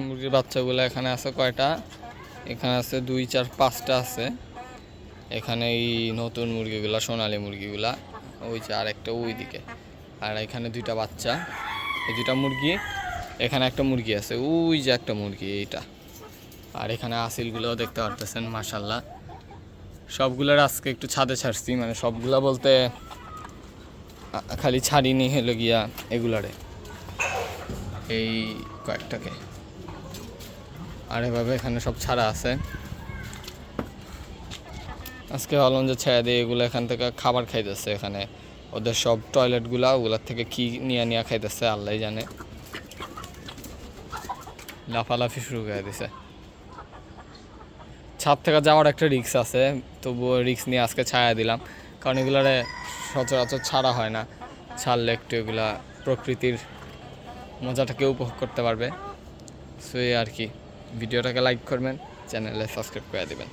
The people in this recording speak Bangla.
মুরগির বাচ্চাগুলো এখানে আছে কয়টা? এখানে আছে দুই, চার, পাঁচটা আছে। এখানে এই নতুন মুরগিগুলা, সোনালি মুরগিগুলা, ওই যে আর একটা ওই দিকে আর এখানে দুইটা বাচ্চা, এই দুইটা মুরগি, এখানে একটা মুরগি আছে, ওই যে একটা মুরগি, এইটা। আর এখানে আসিলগুলোও দেখতে পারতেছেন মাসাল্লাহ সবগুলোর আজকে একটু ছাদে ছাড়ছি মানে সবগুলা বলতে খালি ছাড়িনি হলো গিয়া এগুলারে। এই কয়েকটাকে। আর এভাবে এখানে সব ছাড়া আছে। আজকে ভাবলাম যে ছেড়ে দিয়ে এগুলো এখান থেকে খাবার খাইতেছে এখানে। ওদের সব টয়লেটগুলা ওগুলার থেকে কি নিয়ে নিয়ে খাইতেছে আল্লাহ জানে। লাফালাফি শুরু করে দিছে। ছাদ থেকে যাওয়ার একটা রিক্স আছে, তবুও রিক্স নিয়ে আজকে ছায়া দিলাম। কারণ এগুলারে সচরাচর ছাড়া হয় না। ছাড়লে একটু এগুলা প্রকৃতির মজাটাকে উপভোগ করতে পারবে। সো আর কি। ভিডিওটাকে লাইক করবেন চ্যানেলে সাবস্ক্রাইব করে দেবেন।